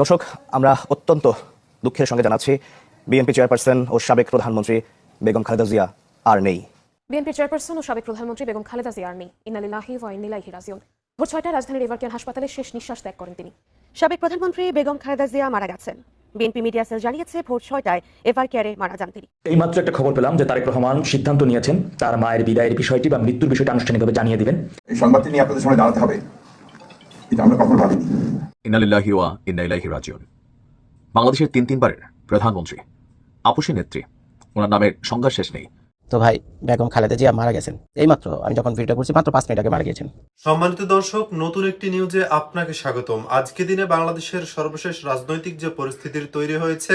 দর্শক আমরা অত্যন্ত দুঃখের সঙ্গে জানাচ্ছি বিএনপি চেয়ারপারসন ও সাবেক প্রধানমন্ত্রী বেগম খালেদা জিয়া আর নেই। বিএনপি চেয়ারপারসন ও সাবেক প্রধানমন্ত্রী বেগম খালেদা জিয়ার নেই। ইনালিল্লাহি ওয়া ইন্নিলাইহি রাজিউন। ভোর ছয়টায় রাজধানীর এভারকেয়ার হাসপাতালে শেষ নিঃশ্বাস ত্যাগ করেন তিনি। সাবেক প্রধানমন্ত্রী বেগম খালেদা জিয়া মারা গেছেন। বিএনপি মিডিয়া সেল জানিয়েছে ভোর ছয়টায় এভার কেয়ারে মারা যান তিনি। এইমাত্র একটা খবর পেলাম যে তারেক রহমান সিদ্ধান্ত নিয়েছেন তার মায়ের বিদায়ের বিষয়টি বা মৃত্যুর বিষয়টি আনুষ্ঠানিকভাবে জানিয়ে দিবেন। এই সংবাদটি নিয়ে আপনাদের সামনে দাঁড়াতে হবে। এটা আমরা কখনো ভাবিনি। ইনালিল্লাহি ইন্নাইলাহি ইন্না রাজিউন। বাংলাদেশের তিন তিনবারের প্রধানমন্ত্রী আপসী নেত্রী ওনার নামের সংজ্ঞা শেষ নেই। তো ভাই বেগম খালেদা জিয়া মারা গেছেন। এইমাত্র আমি যখন ভিডিও করছি মাত্র পাঁচ মিনিট আগে মারা গেছেন সম্মানিত দর্শক নতুন একটি নিউজে আপনাকে স্বাগতম। আজকে দিনে বাংলাদেশের সর্বশেষ রাজনৈতিক যে পরিস্থিতির তৈরি হয়েছে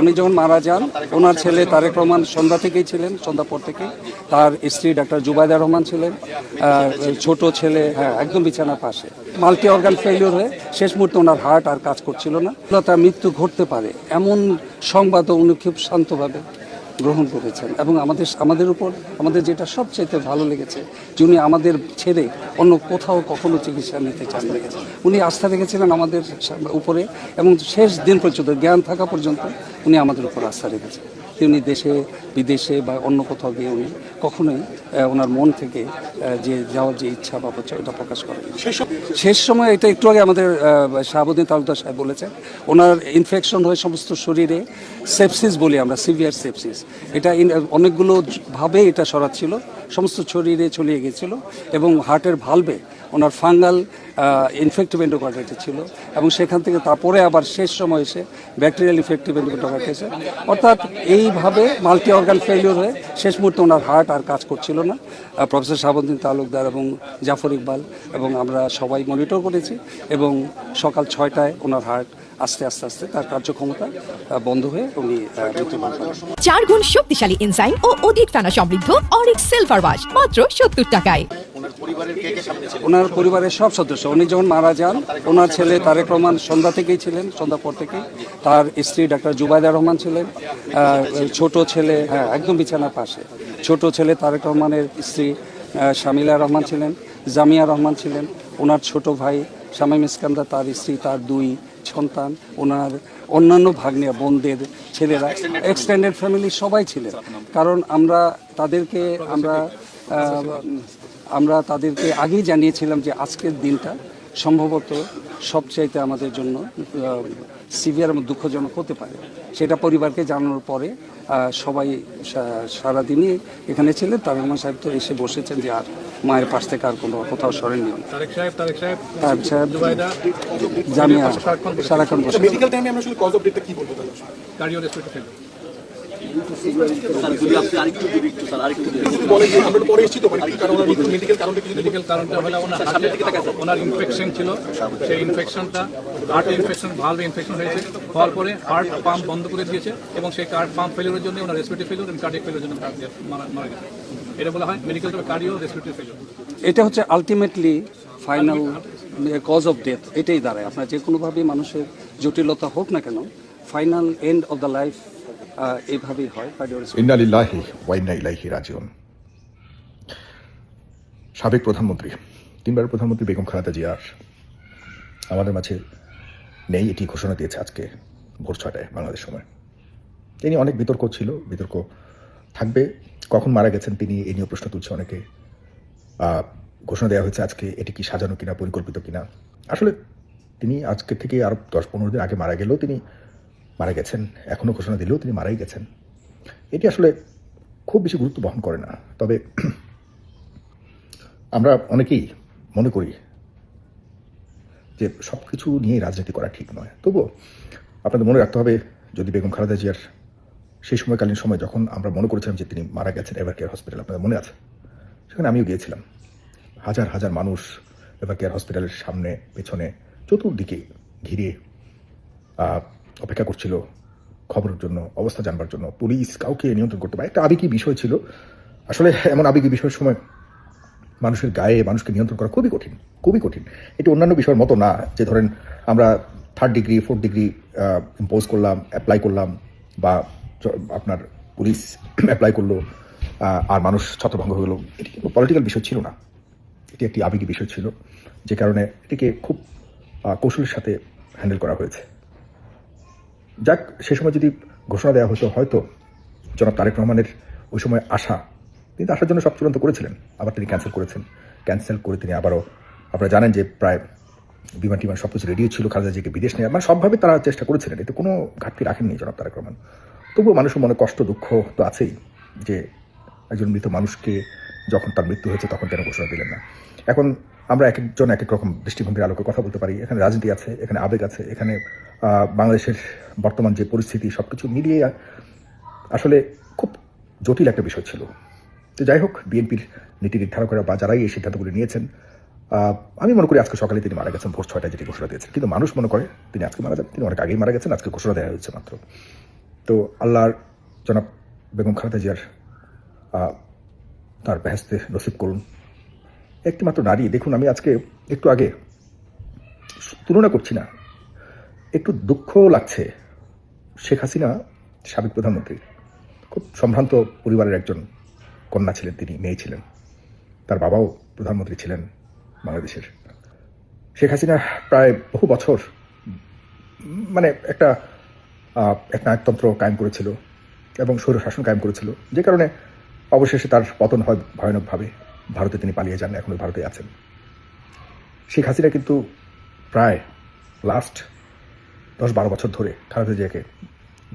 উনি যখন মারা যান, ওনার ছেলে তারেক রহমান সন্ধ্যা থেকেই ছিলেন, সন্ধ্যা পর থেকে তার স্ত্রী ডাক্তার জুবাইদা রহমান ছিলেন ছোট ছেলে হ্যাঁ একদম বিছানার পাশে। মাল্টি অর্গান ফেলিওর হয়ে শেষ মুহূর্তে ওনার হার্ট আর কাজ করছিল না। তার মৃত্যু ঘটতে পারে, এমন সংবাদও উনি খুব শান্তভাবে গ্রহণ করেছেন এবং আমাদের আমাদের উপর আমাদের যেটা সবচেয়ে ভালো লেগেছে যে উনি আমাদের ছেড়ে অন্য কোথাও কখনো চিকিৎসা নিতে চান উনি আস্থা রেখেছিলেন আমাদের উপরে এবং শেষ দিন পর্যন্ত, জ্ঞান থাকা পর্যন্ত উনি আমাদের উপর আস্থা রেখেছেন। তিনি দেশে বিদেশে বা অন্য কোথাও গিয়ে উনি কখনোই ওনার মন থেকে যে যাওয়ার যে ইচ্ছা বা হচ্ছে এটা প্রকাশ করেন শেষ সময় এটা একটু আগে আমাদের শাহাবুদ্দিন তালুকদার সাহেব বলেছেন ওনার ইনফেকশন হয়ে সমস্ত শরীরে সেপসিস বলি আমরা সিভিয়ার সেপসিস এটা অনেকগুলো ভাবে এটা সরাচ্ছিল সমস্ত শরীরে ছড়িয়ে গেছিল এবং হার্টের ভালভে ওনার ফাঙ্গাল ইনফেক্টিভ এন্ডোকার্ডাইটিস ছিল এবং সেখান থেকে তারপরে আবার শেষ সময় এসে ব্যাকটেরিয়াল ইনফেক্টিভ এন্ডোকার্ডাইটিস অর্থাৎ এইভাবে মাল্টি অর্গান ফেলিওর হয়ে শেষ মুহূর্তে ওনার হার্ট আর কাজ করছিল না। প্রফেসর শাহাবুদ্দিন তালুকদার এবং জাফর ইকবাল এবং আমরা সবাই মনিটর করেছি এবং সকাল ছয়টায় ওনার হার্ট আস্তে আস্তে আস্তে তার কার্যক্ষমতা বন্ধ হয়ে উনি চার গুণ শক্তিশালী এনজাইম ও অধিক ফেনা সমৃদ্ধ অরিক সিলভার ওয়াশ মাত্র সত্তর টাকায়। ওনার পরিবারের সব সদস্য, উনি যখন মারা যান, ওনার ছেলে তারেক রহমান সন্ধ্যা থেকেই ছিলেন, সন্ধ্যা পর থেকেই। তার স্ত্রী ডাক্তার জুবাইদা রহমান ছিলেন ছোট ছেলে হ্যাঁ একদম বিছানার পাশে। ছোট ছেলে তারেক রহমানের স্ত্রী শামিলা রহমান ছিলেন, জামিয়া রহমান ছিলেন, ওনার ছোট ভাই শামীম ইস্কান্দার, তার স্ত্রী, তার দুই সন্তান, ওনার অন্যান্য ভাগ্নে, বোনদের ছেলেরা এক্সটেন্ডেড ফ্যামিলি সবাই ছিলেন। কারণ আমরা তাদেরকে, আমরা আমরা তাদেরকে আগেই জানিয়েছিলাম যে আজকের দিনটা সম্ভবত সবচাইতে আমাদের জন্য সিভিয়ার এবং দুঃখজনক হতে পারে। সেটা পরিবারকে জানানোর পরে সবাই সারাদিনই এখানে ছিলেন। তার রহমান সাহেব তো এসে বসেছেন যে আর মায়ের পাশ থেকে আর কোনো কোথাও সরেননি উনি। তারেক সাহেব তারেক জামিয়া সারাক্ষণ বসে- সারাক্ষণ বসে মেডিকেল টাইমে আমরা আসলে কজ অফ ডেটটা কি বলব মেডিকেল কারণটা ওনার ওনার ইনফেকশন ছিল সেই ইনফেকশনটা হার্ট ইনফেকশন ইনফেকশন হয়েছে হওয়ার পরে হার্ট পাম্প বন্ধ করে দিয়েছে এবং সেই হার্ট পাম্প ফেলিওরের জন্য ওনার ফেলিওর এবং ফেলিওর জন্য এটা বলা হয় মেডিকেল ফেলিওর এটা হচ্ছে ultimately final cause of death এটাই দাঁড়ায়। আপনার যে কোনোভাবেই মানুষের জটিলতা হোক না কেন final end of the life এইভাবেই হয়। সাবেক প্রধানমন্ত্রী তিনবার প্রধানমন্ত্রী বেগম খালেদা জিয়ার আমাদের মাঝে নেই এটি ঘোষণা দিয়েছে আজকে ভোর ছটায় বাংলাদেশ সময়। তিনি অনেক বিতর্ক ছিল, বিতর্ক থাকবে, কখন মারা গেছেন তিনি এ নিয়ে প্রশ্ন তুলছে অনেকে। ঘোষণা দেওয়া হয়েছে আজকে এটি কি সাজানো কিনা, পরিকল্পিত কিনা। আসলে তিনি আজকে থেকে আরও দশ পনেরো দিন আগে মারা গেলেও তিনি মারা গেছেন। এখনও ঘোষণা দিলেও তিনি মারাই গেছেন। এটি আসলে খুব বেশি গুরুত্ব বহন করে না। তবে আমরা অনেকেই মনে করি যে সব কিছু নিয়ে রাজনীতি করা ঠিক নয়। তবুও আপনাদের মনে রাখতে হবে, যদি বেগম খালেদা জিয়ার সেই সময়কালীন সময় যখন আমরা মনে করেছিলাম যে তিনি মারা গেছেন এভার কেয়ার হসপিটাল, আপনাদের মনে আছে? সেখানে আমিও গিয়েছিলাম। হাজার হাজার মানুষ এভার কেয়ার হসপিটালের সামনে, পেছনে, চতুর্দিকে ঘিরে অপেক্ষা করছিল খবরের জন্য, অবস্থা জানবার জন্য। পুলিশ কাউকে নিয়ন্ত্রণ করতে পারে? একটা আবেগী বিষয় ছিল। আসলে এমন আবেগী বিষয়ের সময় মানুষের গায়ে মানুষকে নিয়ন্ত্রণ করা খুবই কঠিন খুবই কঠিন। এটি অন্যান্য বিষয়ের মতো না, যে ধরেন আমরা third degree fourth degree impose করলাম অ্যাপ্লাই করলাম, বা আপনার পুলিশ অ্যাপ্লাই করল আর মানুষ ছত্রভঙ্গ হয়ে গেলো। এটি কোনো পলিটিক্যাল বিষয় ছিল না। এটি একটি আবেগী বিষয় ছিল, যে কারণে এটিকে খুব কৌশলের সাথে হ্যান্ডেল করা হয়েছে। যাক, সে সময় যদি ঘোষণা দেওয়া হতো, হয়তো জনাব তারেক রহমানের ওই সময় আশা, তিনি আসার জন্য সব চূড়ান্ত করেছিলেন, আবার তিনি ক্যান্সেল করেছেন। ক্যান্সেল করে তিনি আবারও, আপনারা জানেন যে প্রায় বিমান টিমান সব কিছু রেডিও ছিল, খালেদা জিকে বিদেশ নেওয়ার মানে সবভাবে তারা চেষ্টা করেছিলেন, এতে কোনো ঘাটতি রাখেননি জনাব তারেক রহমান। তবুও মানুষের মনে কষ্ট, দুঃখ তো আছেই যে একজন মৃত মানুষকে যখন তার মৃত্যু হয়েছে, তখন কেন ঘোষণা দিলেন না। এখন আমরা এক একজন এক এক রকম দৃষ্টিভঙ্গির আলোকে কথা বলতে পারি। এখানে রাজনীতি আছে, এখানে আবেগ আছে, এখানে বাংলাদেশের বর্তমান যে পরিস্থিতি সব কিছু মিলিয়ে আসলে খুব জটিল একটা বিষয় ছিল। তো যাই হোক, বিএনপির নীতি নির্ধারকরা বা যারাই এই সিদ্ধান্তগুলি নিয়েছেন আমি মনে করি আজকে সকালে তিনি মারা গেছেন, ভোর ছয়টায় যেটি ঘোষণা দিয়েছেন। কিন্তু মানুষ মনে করে তিনি আজকে মারা যান, তিনি অনেক আগেই মারা গেছেন, আজকে ঘোষণা দেওয়া হয়েছে মাত্র। তো আল্লাহর জনাব বেগম খালেদা জিয়ার তার বেহেস্তে নসিব করুন। একটি মাত্র নারী, দেখুন আমি আজকে একটু আগে তুলনা করছি না। একটু দুঃখ লাগছে। শেখ হাসিনা, সাবেক প্রধানমন্ত্রী, খুব সম্ভ্রান্ত পরিবারের একজন কন্যা ছিলেন তিনি, মেয়ে ছিলেন। তার বাবাও প্রধানমন্ত্রী ছিলেন বাংলাদেশের। শেখ হাসিনা প্রায় বহু বছর মানে একটা এক নায়কতন্ত্র কায়েম করেছিল এবং স্বৈর শাসন কায়েম করেছিল, যে কারণে অবশেষে তার পতন হয় ভয়ানকভাবে। ভারতে তিনি পালিয়ে যান, এখনও ভারতে আছেন। শেখ হাসিনা কিন্তু প্রায় লাস্ট দশ বারো বছর ধরে খালেদা জিয়াকে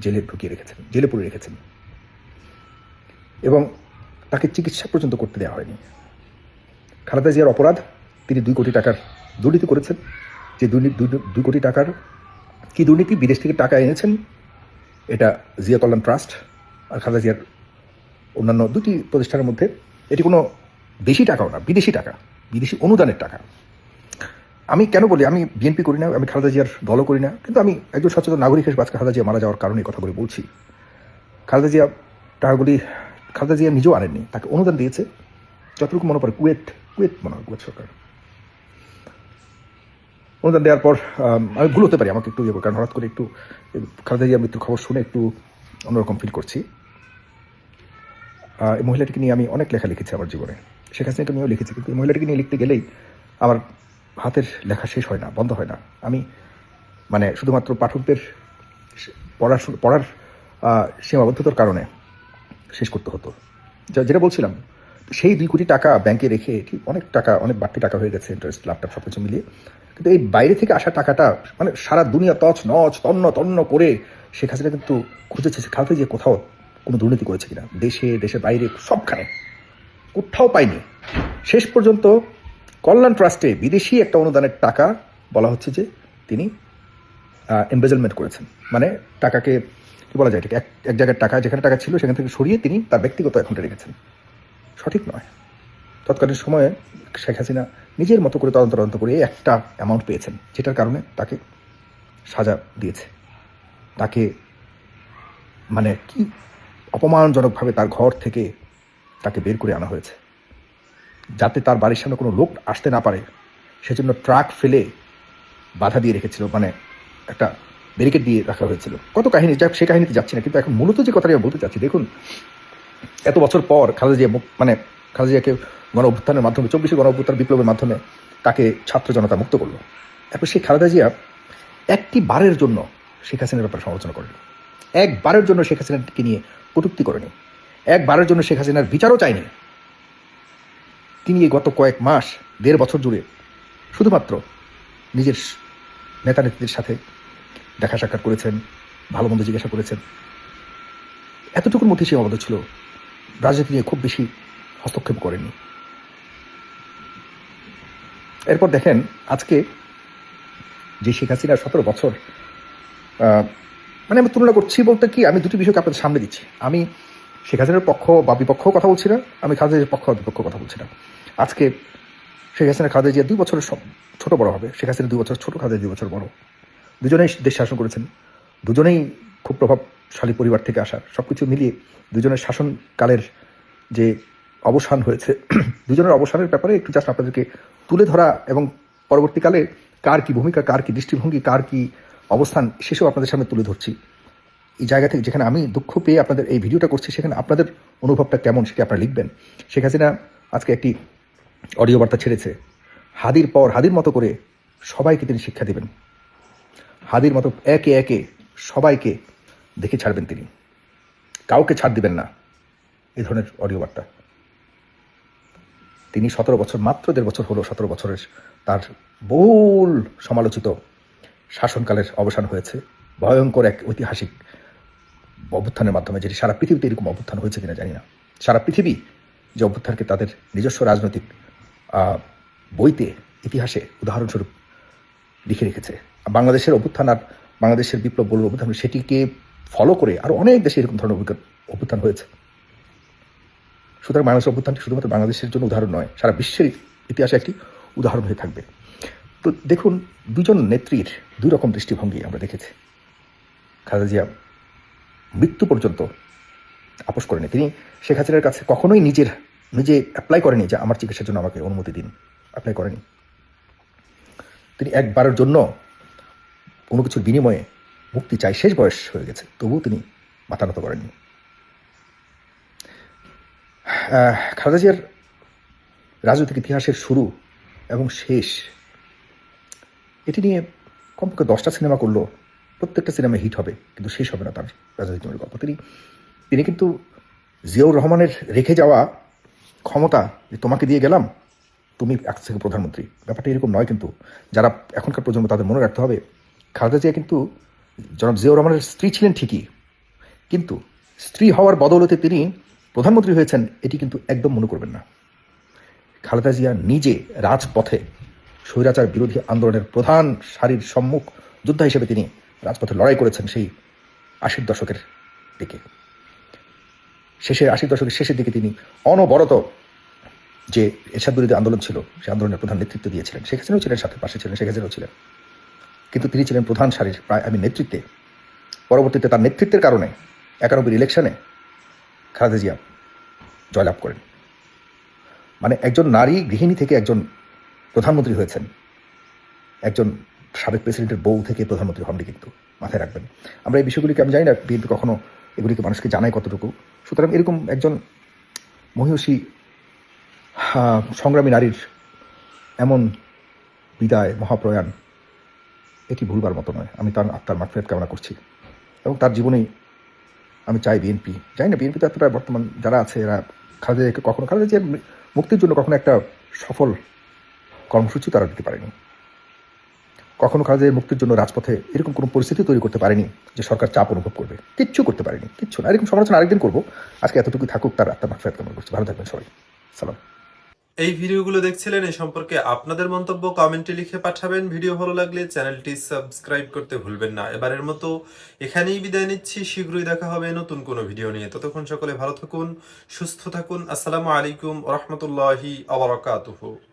জেলে ঢুকিয়ে রেখেছেন, জেলে পুরে রেখেছেন। এবং তাকে চিকিৎসা পর্যন্ত করতে দেওয়া হয়নি। খালেদা জিয়ার অপরাধ, তিনি দুই কোটি টাকার দুর্নীতি করেছেন। যে দুর্নীতি দুই- দুই কোটি টাকার কি দুর্নীতি, বিদেশ থেকে টাকা এনেছেন, এটা জিয়া কল্যাণ ট্রাস্ট আর খালেদা জিয়ার অন্যান্য দুটি প্রতিষ্ঠানের মধ্যে, এটি কোনো দেশি টাকাও না, বিদেশি টাকা, বিদেশি অনুদানের টাকা। আমি কেন বলি আমি বিএনপি করি না আমি খালেদা জিয়ার দলও করি না কিন্তু আমি একজন সচেতন নাগরিক হিসেবে আজকে খালেদা জিয়া মারা যাওয়ার কারণে এই কথাগুলি বলছি। খালেদা জিয়া টাকাগুলি খালেদা জিয়া নিজেও আনেননি তাকে অনুদান দিয়েছে যতটুকু মনে পড়ে কুয়েত কুয়েত মনে হয় কুয়েত সরকার। অনুদান দেওয়ার পর আম, ভুল হতে পারি আমাকে একটু ইয়ে কারণ হঠাৎ করে একটু খালেদা জিয়া মৃত্যুর খবর শুনে একটু অন্যরকম ফিল করছি। এই মহিলাটিকে নিয়ে আমি অনেক লেখা লিখেছি আমার জীবনে। শেখ হাসিনাকে নিয়েও লিখেছি কিন্তু এই মহিলাটিকে নিয়ে লিখতে গেলেই আমার হাতের লেখা শেষ হয় না, বন্ধ হয় না। আমি মানে শুধুমাত্র পাঠকদের সে- পড়ার পড়ার সীমাবদ্ধতার কারণে শেষ করতে হতো। যা- যেটা বলছিলাম, সেই দুই কোটি টাকা ব্যাংকে রেখে ঠিক অনেক টাকা, অনেক বাড়তি টাকা হয়ে গেছে ইন্টারেস্ট ল্যাপটপ সব কিছু মিলিয়ে। কিন্তু এই বাইরে থেকে আসা টাকাটা মানে সারা দুনিয়া তছ নচ তন্ন তন্ন করে শেখ হাসিনা কিন্তু খুঁজেছে খালতে যে কোথাও কোনো দুর্নীতি করেছে কিনা। দেশে, দেশের বাইরে, সবখানে। কোথাও পাইনি শেষ পর্যন্ত কল্যাণ ট্রাস্টে বিদেশি একটা অনুদানের টাকা বলা হচ্ছে যে তিনি এমবেজলমেন্ট করেছেন। মানে টাকাকে, কি বলা যায় এক এক জায়গার টাকা, যেখানে টাকা ছিল সেখান থেকে সরিয়ে তিনি তার ব্যক্তিগত অ্যাকাউন্টে রেখেছেন। সঠিক নয়। তৎকালীন সময়ে শেখ হাসিনা নিজের মতো করে তদন্ত তদন্ত করে একটা অ্যামাউন্ট পেয়েছেন, যেটার কারণে তাকে সাজা দিয়েছে। তাকে মানে কি অপমানজনকভাবে তার ঘর থেকে তাকে বের করে আনা হয়েছে। যাতে তার বাড়ির সামনে কোনো লোক আসতে না পারে। সেজন্য ট্রাক ফেলে বাধা দিয়ে রেখেছিল মানে একটা ব্যারিকেড দিয়ে রাখা হয়েছিল। কত কাহিনী, যাক, সে কাহিনীতে যাচ্ছি না, কিন্তু এখন মূলত যে কথাটা আমি বলতে চাচ্ছি, দেখুন, এত বছর পর খালেদা জিয়া মানে খালেদা জিয়াকে গণ অভ্যুত্থানের মাধ্যমে, চব্বিশে গণ অভ্যুত্থান বিপ্লবের মাধ্যমে তাকে ছাত্র জনতা মুক্ত করল। এরপর সেই খালেদা জিয়া একটি বারের জন্য শেখ হাসিনার ব্যাপারে সমালোচনা করেনি। একবারের জন্য শেখ হাসিনাকে নিয়ে কটূক্তি করেনি। একবারের জন্য শেখ হাসিনার বিচারও চায়নি। তিনি এই গত কয়েক মাস, দেড় বছর জুড়ে শুধুমাত্র নিজের নেতা নেত্রীদের সাথে দেখা সাক্ষাৎ করেছেন, ভালো মন্দ জিজ্ঞাসা করেছেন। এতটুকুর মধ্যে সে সীমাবদ্ধ ছিল। রাজনীতি নিয়ে খুব বেশি হস্তক্ষেপ করেনি। এরপর দেখেন, আজকে যে শেখ হাসিনার সতেরো বছর মানে আমি তুলনা করছি বলতে কি, আমি দুটি বিষয়কে আপনাদের সামনে দিচ্ছি। আমি শেখ হাসিনার পক্ষ বা বিপক্ষ কথা বলছি না, আমি খালেদা জিয়ার পক্ষ বিপক্ষ কথা বলছি না। আজকে শেখ হাসিনা খালেদা জিয়া দুই বছরের ছোট বড় হবে, শেখ হাসিনা দুই বছর ছোট খালেদা দুই বছর বড়। দুজনেই দেশ শাসন করেছেন, দুজনেই খুব প্রভাবশালী পরিবার থেকে আসা সব কিছু মিলিয়ে দুজনের শাসনকালের যে অবসান হয়েছে, দুজনের অবসানের ব্যাপারে একটু জাস্ট আপনাদেরকে তুলে ধরা এবং পরবর্তীকালে কার কি ভূমিকা, কার কি দৃষ্টিভঙ্গি, কার কি অবস্থান, সেসব আপনাদের সামনে তুলে ধরছি। এই জায়গা থেকে যেখানে আমি দুঃখ পেয়ে আপনাদের এই ভিডিওটা করছি, সেখানে আপনাদের অনুভবটা কেমন সেটি আপনারা লিখবেন। শেখ হাসিনা আজকে একটি অডিও বার্তা ছেড়েছে। হাদির পর হাদির মতো করে সবাইকে তিনি শিক্ষা দেবেন। হাদির মতো একে একে সবাইকে দেখে ছাড়বেন তিনি। কাউকে ছাড় দিবেন না। এই ধরনের অডিও বার্তা। তিনি সতেরো বছর, মাত্র দেড় বছর হলো সতেরো বছরের তার বহুল সমালোচিত শাসনকালের অবসান হয়েছে। ভয়ঙ্কর এক ঐতিহাসিক অভ্যুত্থানের মাধ্যমে যেটি সারা পৃথিবীতে এরকম অভ্যুত্থান হয়েছে কিনা জানি না। সারা পৃথিবী যে অভ্যুত্থানকে তাদের নিজস্ব রাজনৈতিক বইতে, ইতিহাসে উদাহরণস্বরূপ লিখে রেখেছে। বাংলাদেশের অভ্যুত্থান আর বাংলাদেশের বিপ্লব বলব অভ্যুত্থান সেটিকে ফলো করে আরও অনেক দেশে এরকম ধরনের অভিজ্ঞতা অভ্যুত্থান হয়েছে। সুতরাং বাংলাদেশের অভ্যুত্থানটি শুধুমাত্র বাংলাদেশের জন্য উদাহরণ নয়, সারা বিশ্বের ইতিহাসে একটি উদাহরণ হয়ে থাকবে। তো দেখুন, দুজন নেত্রীর দুই রকম দৃষ্টিভঙ্গি আমরা দেখেছি। খালেদা জিয়া মৃত্যু পর্যন্ত আপোষ করেনি। তিনি শেখ হাসিনার কাছে কখনোই নিজের নিজে অ্যাপ্লাই করেনি যে আমার চিকিৎসার জন্য আমাকে অনুমতি দিন। অ্যাপ্লাই করেনি। তিনি একবারের জন্য কোনো কিছুর বিনিময়ে মুক্তি চাই শেষ বয়স হয়ে গেছে তবুও তিনি মাথা নত করেননি। আহ, খালেদা জিয়ার রাজনৈতিক ইতিহাসের শুরু এবং শেষ এটি নিয়ে কমপক্ষে দশটা সিনেমা করল প্রত্যেকটা সিনেমা হিট হবে, কিন্তু শেষ হবে না তার রাজনৈতিক জীবনের গল্প তিনি। তিনি কিন্তু জিয়াউর রহমানের রেখে যাওয়া ক্ষমতা যে তোমাকে দিয়ে গেলাম, তুমি এক থেকে প্রধানমন্ত্রী। ব্যাপারটা এরকম নয় কিন্তু, যারা এখনকার প্রজন্ম তাদের মনে রাখতে হবে, খালেদা জিয়া কিন্তু জনাব জিয়াউর রহমানের স্ত্রী ছিলেন ঠিকই, কিন্তু স্ত্রী হওয়ার বদৌলতে তিনি প্রধানমন্ত্রী হয়েছেন, এটি কিন্তু একদম মনে করবেন না। খালেদা জিয়া নিজে রাজপথে স্বৈরাচার বিরোধী আন্দোলনের প্রধান সারির সম্মুখ যোদ্ধা হিসেবে তিনি রাজপথে লড়াই করেছেন সেই আশির দশকের দিকে। শেষের আশির দশকের শেষের দিকে তিনি অনবরত যে এরশাদ বিরোধী আন্দোলন ছিল, সে আন্দোলনের প্রধান নেতৃত্ব দিয়েছিলেন। শেখ হাসিনাও ছিলেন, সাথে পাশে ছিলেন, শেখ হাসিনাও ছিলেন। কিন্তু তিনি ছিলেন প্রধান সারির প্রায় আমি নেতৃত্বে। পরবর্তীতে তার নেতৃত্বের কারণে একানব্বই ইলেকশনে খালেদা জিয়া জয়লাভ করেন। মানে একজন নারী গৃহিণী থেকে একজন প্রধানমন্ত্রী হয়েছেন। একজন সাবেক প্রেসিডেন্টের বউ থেকে প্রধানমন্ত্রী হননি কিন্তু, মাথায় রাখবেন। আমরা এই বিষয়গুলিকে, আমি জানি না, বিএনপি কখনো এগুলিকে মানুষকে জানায় কতটুকু। সুতরাং এরকম একজন মহিষী সংগ্রামী নারীর এমন বিদায়, মহাপ্রয়াণ, এটি ভুলবার মতো নয়। আমি তার আত্মার মাফিয়াত কামনা করছি। এবং তার জীবনেই আমি চাই বিএনপি। জানি না, বিএনপি এতটা বর্তমান যারা আছে, এরা খালেদা কখনো খালেদা জিয়ার মুক্তির জন্য কখনো একটা সফল কর্মসূচি তারা দিতে পারেনি। কখনো জিয়ার মুক্তির জন্য রাজপথে এরকম কোনো পরিস্থিতি তৈরি করতে পারেনি যে সরকার চাপ অনুভব করবে। কিচ্ছু করতে পারেনি, কিচ্ছু না। এরকম সমালোচনা আরেকদিন করব। আজকে এতটুকু থাকুক, তার আত্মার মাফিয়াত কামনা করছি। ভালো থাকবেন সবাই। সালাম। এই ভিডিওগুলো দেখছিলেন এই সম্পর্কে আপনাদের মন্তব্য কমেন্টে লিখে পাঠাবেন। ভিডিও ভালো লাগলে চ্যানেলটি সাবস্ক্রাইব করতে ভুলবেন না। এবারের মতো এখানেই বিদায় নিচ্ছি। শীঘ্রই দেখা হবে নতুন কোনো ভিডিও নিয়ে। ততক্ষণ সকলে ভালো থাকুন, সুস্থ থাকুন। আসসালামু আলাইকুম রহমতুল্লাহি আবরাকাতুহু